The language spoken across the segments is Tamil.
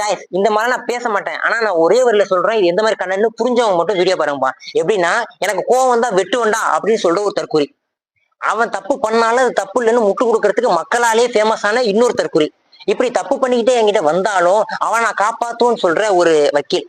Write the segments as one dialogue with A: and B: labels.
A: கைஸ் இந்த மாதிரி நான் பேச மாட்டேன். ஆனா நான் ஒரே வரியில சொல்றேன். இது எந்த மாதிரி கண்ணன்னு புரிஞ்சவங்க மட்டும் வீடியோ பாருங்கப்பா. எப்படின்னா எனக்கு கோவம் வந்தா வெட்டுவண்டா அப்படின்னு சொல்ற ஒரு தற்கொலை. அவன் தப்பு பண்ணாலும் அது தப்பு இல்லைன்னு முட்டு கொடுக்கறதுக்கு மக்களாலே ஃபேமஸான இன்னொரு தற்கொலை. இப்படி தப்பு பண்ணிக்கிட்டே என்கிட்ட வந்தாலும் அவன் நான் காப்பாத்துவேன்னு சொல்ற ஒரு வக்கீல்.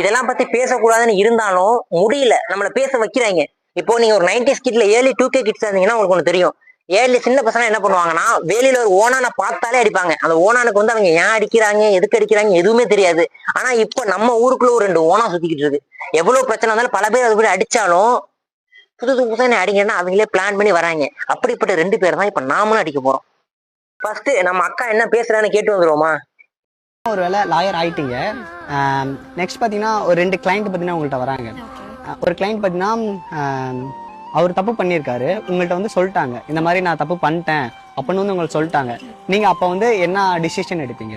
A: இதெல்லாம் பத்தி பேசக்கூடாதுன்னு இருந்தாலும் முடியல. நம்மள பேச வைக்கிறாங்க. இப்போ நீங்க ஒரு நைன்டி கிட்ல ஏர்லி டூ கே கிட்ஸ் இருந்தீங்கன்னா உங்களுக்கு ஒன்று தெரியும். ஏர்லி சின்ன பசங்க என்ன பண்ணுவாங்கன்னா வேலையில ஒரு ஓனானை பார்த்தாலே அடிப்பாங்க. அந்த ஓனானுக்கு வந்து அவங்க ஏன் அடிக்கிறாங்க எதுக்கு அடிக்கிறாங்க எதுவுமே தெரியாது. ஆனா இப்போ நம்ம ஊருக்குள்ள ஒரு ரெண்டு ஓனா சுத்திக்கிட்டு இருக்கு. எவ்வளவு பிரச்சனை இருந்தாலும் பல பேர் அது போய் அடிச்சாலும் புதுசு புதுசா என்ன அடிங்கன்னா அவங்களே பிளான் பண்ணி வராங்க. அப்படிப்பட்ட ரெண்டு பேர் தான் இப்ப நாமளும் அடிக்க போறோம். ஃபர்ஸ்ட் நம்ம அக்கா என்ன பேசுறான்னு கேட்டு வந்துருவோமா?
B: ஒரு வேளை லாயர் ஆயிட்டீங்க நெக்ஸ்ட் பார்த்தீங்கன்னா ஒரு ரெண்டு கிளைண்ட் பார்த்தீங்கன்னா உங்கள்கிட்ட வராங்க. ஒரு கிளைண்ட் பார்த்தீங்கன்னா அவர் தப்பு பண்ணியிருக்காரு. உங்கள்கிட்ட வந்து சொல்லிட்டாங்க. இந்த மாதிரி நான் தப்பு பண்ணிட்டேன். அப்படின்னு வந்து உங்களுக்கு சொல்லிட்டாங்க. நீங்கள் அப்போ வந்து என்ன டிசிஷன் எடுப்பீங்க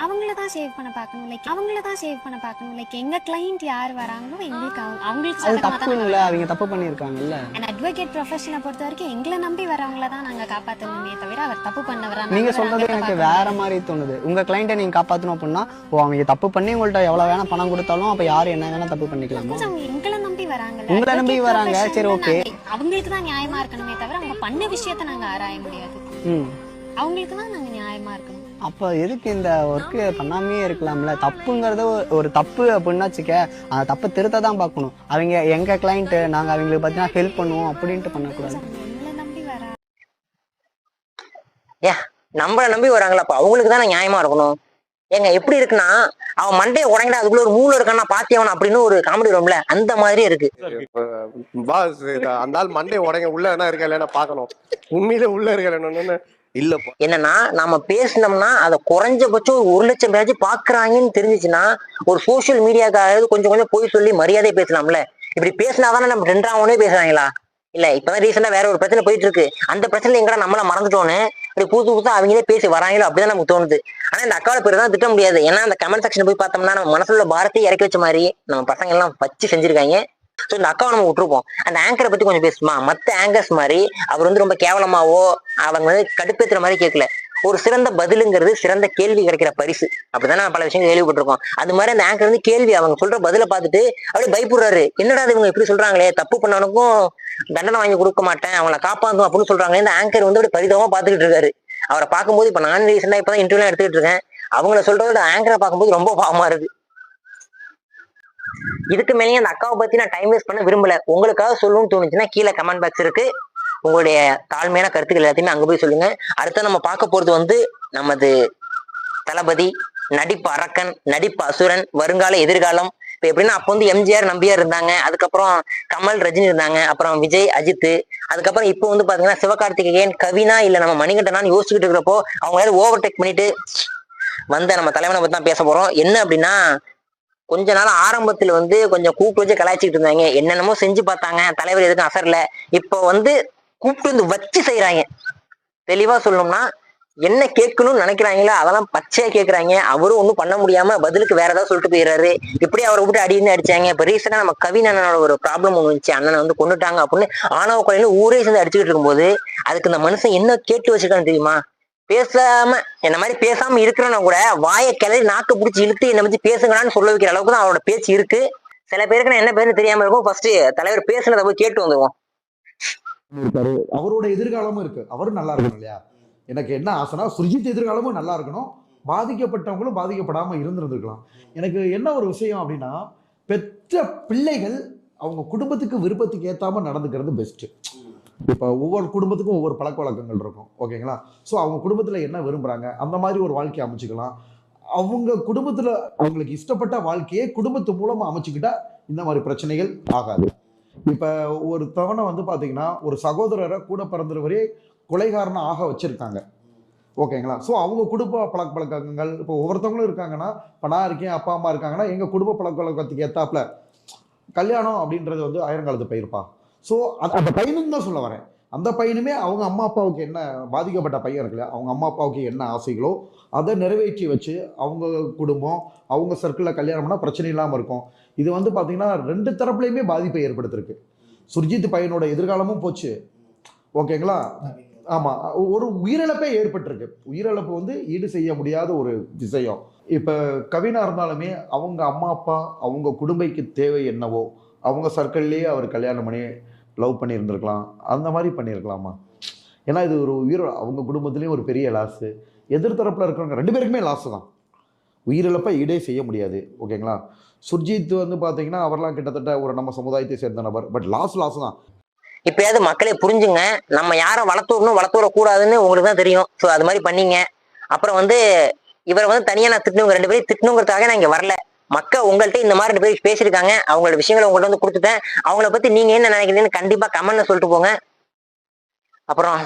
C: அவங்கள தான் சேவ் பண்ண பார்க்கணும். லைக் அவங்கள தான் சேவ் பண்ண பார்க்கணும். லைக் எங்க கிளைண்ட் யார் வராங்களோ எங்களுக்கு அவங்க- அவங்களுக்கு
B: அது தப்பு இல்லை. அவங்க தப்பு பண்ணியிருக்காங்கல்ல.
C: அண்ட் அட்வொகேட் ப்ரொஃபஷனை பொறுத்த வரைக்கும் எங்களை நம்பி வரவங்கள தான் நாங்க காப்பாத்தணுமே தவிர அவர் தப்பு பண்ணவரா
B: நீங்க சொல்றது எனக்கு வேற மாதிரி தோணுது. உங்க கிளைண்ட்டை நீங்க காப்பாத்தணும் அப்படின்னா ஓ அவங்க தப்பு பண்ணி உங்கள்ட்ட எவ்வளவு வேணா பணம் கொடுத்தாலும் அப்ப யாரு என்ன வேணா தப்பு பண்ணிக்கலாமா?
C: அவங்க எங்களை வராங்கல்ல.
B: உங்களை நம்பி வராங்க, சரி.
C: நாங்க- அவங்களுக்கு தான் நியாயமா இருக்கணுமே தவிர அவங்க பண்ண விஷயத்த நாங்க ஆராய முடியாது.
B: ம்.
C: அவங்களுக்கு தான் நாங்க நியாயமா இருக்கணும்.
B: அப்ப எதுக்கு இந்த ஒர்க்கு பண்ணாமே இருக்கலாம்ல? தப்புங்கிறது ஒரு- தப்பு அப்படின்னா வச்சுக்க அந்த தப்பு திருத்த தான் பார்க்கணும். அவங்க எங்க கிளைண்ட் நாங்க அவங்களுக்கு பார்த்தீங்கன்னா ஹெல்ப் பண்ணுவோம் அப்படின்ட்டு பண்ணக்கூடாது.
A: ஏ நம்மள நம்பி வராங்களா அப்ப அவங்களுக்கு தானே நியாயமா இருக்கணும்? ஏங்க எப்படி இருக்குன்னா அவன் மண்டையை உடங்கிட்டு அதுக்குள்ள ஒரு மூளை இருக்கான்னா பாத்தியவன் அப்படின்னு ஒரு காமெடி வரும்ல அந்த மாதிரி இருக்கு.
D: பாஸ் அந்த ஆள் மண்டே உடைங்க உள்ள என்ன இருக்கா இல்லையா பாக்கணும் உண்மையிலே உள்ள இருக்கா இல்லைன்னு இல்லப்பா.
A: என்னன்னா நாம பேசினோம்னா அதை குறைஞ்சபட்சம் ஒரு லட்சம் பேராச்சும் பாக்குறாங்கன்னு தெரிஞ்சுச்சுன்னா ஒரு சோஷியல் மீடியாக்காவது கொஞ்சம் கொஞ்சம் போய் சொல்லி மரியாதை பேசலாம்ல. இப்படி பேசினாதானே நம்ம ரெண்டாவனே பேசுறாங்களா? இல்ல இப்பதான் ரீசெண்டா வேற ஒரு பிரச்சனை போயிட்டு இருக்கு. அந்த பிரச்சனை எங்கடா நம்மள மறந்துட்டோன்னு இப்படி புதுசு புதுசா அவங்களே பேசி வராங்களோ அப்படிதான் நமக்கு தோணுது. ஆனா இந்த அக்காவோட பேர் தான் திட்ட முடியாது. ஏன்னா அந்த கமெண்ட் செக்ஷன் போய் பார்த்தோம்னா நம்ம மனசுல பாரத்தையும் இறக்கி வச்ச மாதிரி நம்ம பசங்க எல்லாம் வச்சு செஞ்சிருக்காங்க. ஸோ இந்த அக்காவை நம்ம விட்டுருப்போம். அந்த ஆங்கரை பத்தி கொஞ்சம் பேசுமா? மத்த ஆங்கர்ஸ் மாதிரி அவர் வந்து ரொம்ப கேவலமாவோ அவங்க வந்து கடுப்பேத்துற மாதிரி கேட்கல ஒரு சிறந்த பதிலுங்கிறது சிறந்த கேள்வி கிடைக்கிற பரிசு. அப்படிதான் நான் பல விஷயங்கள் கேள்விப்பட்டிருக்கோம். அது மாதிரி அந்த ஆங்கர் வந்து கேள்வி. அவங்க சொல்ற பதில பார்த்துட்டு அப்படியே பயப்படுறாரு. என்னடா இது இவங்க இப்படி சொல்றாங்களே? தப்பு பண்ணவனுக்கும் தண்டனை வாங்கி கொடுக்க மாட்டேன். அவங்கள காப்பாந்தும் அப்படின்னு சொல்றாங்களே. இந்த ஆங்கர் வந்து அப்படி பரிதமா பாத்துக்கிட்டு இருக்காரு. அவரை பார்க்கும்போது இப்ப நான் ரீசெண்டா இப்பதான் இன்டர்வியூ எடுத்துக்கிட்டு இருக்கேன். அவங்கள சொல்றதோட ஆங்கரை பார்க்கும்போது ரொம்ப பாவமா இருக்கு. இதுக்கு மேலேயும் அந்த அக்காவை பத்தி நான் டைம் வேஸ்ட் பண்ண விரும்பல. உங்களுக்காக சொல்லணும்னு தோணுச்சுன்னா கீழே கமெண்ட் பாக்ஸ் இருக்கு. உங்களுடைய தாழ்மையான கருத்துக்கள் எல்லாத்தையுமே அங்க போய் சொல்லுங்க. அடுத்து நம்ம பார்க்க போறது வந்து நமது தளபதி நடிப்பு அரக்கன் நடிப்பு அசுரன் வருங்கால எதிர்காலம். இப்ப எப்படின்னா அப்போ வந்து எம்ஜிஆர் நம்பியார் இருந்தாங்க. அதுக்கப்புறம் கமல் ரஜினி இருந்தாங்க. அப்புறம் விஜய் அஜித். அதுக்கப்புறம் இப்போ வந்து பாத்தீங்கன்னா சிவகார்த்திகேயன் கவினா இல்ல நம்ம மணிகண்டனான்னு யோசிச்சுட்டு இருக்கிறப்போ அவங்க ஓவர் டேக் பண்ணிட்டு வந்த நம்ம தலைவனை பத்தி தான் பேச போறோம். என்ன அப்படின்னா கொஞ்ச நாள் ஆரம்பத்துல வந்து கொஞ்சம் கூப்பிட்டு வச்சு கலாய்ச்சிக்கிட்டு இருந்தாங்க. என்னென்னமோ செஞ்சு பார்த்தாங்க. தலைவர் எதுக்கும் அசரல. இப்போ வந்து கூப்பிட்டு வந்து வச்சு செய்யறாங்க தெளிவா சொல்லணும்னா என்ன கேட்கணும்னு நினைக்கிறாங்களோ அதெல்லாம் பச்சையா கேக்குறாங்க அவரும் ஒன்றும் பண்ண முடியாம பதிலுக்கு வேற ஏதாவது சொல்லிட்டு போயிடுறாரு. இப்படி அவரை விட்டு அடின்னு அடிச்சாங்க. இப்ப ரீசெண்டா நம்ம கவின் அண்ணனோட ஒரு ப்ராப்ளம் ஒன்று வந்துச்சு. அண்ணனை வந்து கொண்டுட்டாங்க அப்படின்னு ஆணவ கொலையில ஊரே சேர்ந்து அடிச்சுக்கிட்டு இருக்கும்போது அதுக்கு இந்த மனுஷன் என்ன கேட்டு வச்சிருக்கான்னு தெரியுமா? பேசாம என்ன மாதிரி பேசாம இருக்கிறனா கூட வாயை கிளறி நாக்கு பிடிச்சி இழுத்து என்ன பத்தி பேசுங்கடான்னு சொல்ல வைக்கிற அளவுக்கு தான் அவரோட பேச்சு இருக்கு. சில பேருக்கு நான் என்ன பேருன்னு தெரியாம இருக்கும் ஃபர்ஸ்ட் தலைவர் பேசுனதை போய் கேட்டு வந்துருவோம்.
E: இருக்காரு அவரோட எதிர்காலமும் இருக்கு. அவரும் நல்லா இருக்கணும் இல்லையா? எனக்கு என்ன ஆசைனா சுர்ஜித் எதிர்காலமும் நல்லா இருக்கணும். பாதிக்கப்பட்டவங்களும் பாதிக்கப்படாமல் இருந்திருந்துருக்கலாம். எனக்கு என்ன ஒரு விஷயம் அப்படின்னா பெற்ற பிள்ளைகள் அவங்க குடும்பத்துக்கு விருப்பத்துக்கு ஏற்றாமல் நடந்துக்கிறது பெஸ்ட்டு இப்போ ஒவ்வொரு குடும்பத்துக்கும் ஒவ்வொரு பழக்க வழக்கங்கள் இருக்கும். ஓகேங்களா? ஸோ அவங்க குடும்பத்தில் என்ன விரும்புகிறாங்க அந்த மாதிரி ஒரு வாழ்க்கையை அமைச்சுக்கலாம். அவங்க குடும்பத்தில் அவங்களுக்கு இஷ்டப்பட்ட வாழ்க்கையை குடும்பத்து மூலமாக அமைச்சிக்கிட்டால் இந்த மாதிரி பிரச்சனைகள் ஆகாது. இப்போ ஒரு தவணை வந்து பார்த்தீங்கன்னா ஒரு சகோதரரை கூட பிறந்தவரே கொலைகாரனை ஆக வச்சுருக்காங்க. ஓகேங்களா? ஸோ அவங்க குடும்ப பழக்க பழக்கங்கள் இப்போ ஒவ்வொருத்தவங்களும் இருக்காங்கன்னா இப்போ நான் இருக்கேன் அப்பா அம்மா இருக்காங்கன்னா எங்கள் குடும்ப பழக்க வழக்கத்துக்கு ஏற்றாப்புல கல்யாணம் அப்படின்றது வந்து ஆயிரங்காலத்து பயிர்ப்பா. ஸோ அந்த பையனுக்கு தான் சொல்ல வரேன். அந்த பையனுமே அவங்க அம்மா அப்பாவுக்கு என்ன பாதிக்கப்பட்ட பையன் இருக்குல்ல அவங்க அம்மா அப்பாவுக்கு என்ன ஆசைகளோ அதை நிறைவேற்றி வச்சு அவங்க குடும்பம் அவங்க சர்க்கிளில் கல்யாணம் பண்ணால் பிரச்சனை இல்லாமல் இருக்கும். இது வந்து பார்த்திங்கன்னா ரெண்டு தரப்புலையுமே பாதிப்பை ஏற்படுத்திருக்கு. சுர்ஜித் பையனோட எதிர்காலமும் போச்சு. ஓகேங்களா? ஆமாம் ஒரு உயிரிழப்பே ஏற்பட்டிருக்கு. உயிரிழப்பு வந்து ஈடு செய்ய முடியாத ஒரு விஷயம். இப்போ கவினா இருந்தாலுமே அவங்க அம்மா அப்பா அவங்க குடும்பைக்கு தேவை என்னவோ அவங்க சர்க்கிள்லேயே அவர் கல்யாணம் பண்ணி லவ் பண்ணியிருந்திருக்கலாம். அந்த மாதிரி பண்ணியிருக்கலாமா? ஏன்னா இது ஒரு உயிர் அவங்க குடும்பத்துலேயும் ஒரு பெரிய லாஸு எதிர்த்தரப்பில் இருக்கிறவங்க ரெண்டு பேருக்குமே லாஸ் தான். உயிரிழப்பை ஈடே செய்ய முடியாது. ஓகேங்களா? சுர்ஜித் வந்து பார்த்தீங்கன்னா அவர்லாம் கிட்டத்தட்ட ஒரு நம்ம சமுதாயத்தை சேர்ந்த நபர். பட் லாஸ் லாஸ் தான்.
A: இப்பயாவது மக்களே புரிஞ்சுங்க. நம்ம யாரை வளர்த்து விடணும் வளர்த்து விடக்கூடாதுன்னு உங்களுக்கு தான் தெரியும். ஸோ அது மாதிரி பண்ணீங்க. அப்புறம் வந்து இவரை வந்து தனியாக நான் திட்டணுங்க ரெண்டு பேரும் திட்டணுங்கிறதுக்காக நான் இங்கே வரல. மக்கள் உங்கள்கிட்ட இந்த மாதிரி ரெண்டு பேசியிருக்காங்க அவங்களோட விஷயங்களை உங்கள்ட்ட வந்து கொடுத்துட்டேன். அவங்கள பத்தி நீங்க என்ன நினைக்கிறீங்கன்னு கண்டிப்பா கமெண்ட்ல சொல்லிட்டு போங்க. அப்புறம்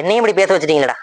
A: என்னையும் இப்படி பேச வச்சிட்டீங்களடா.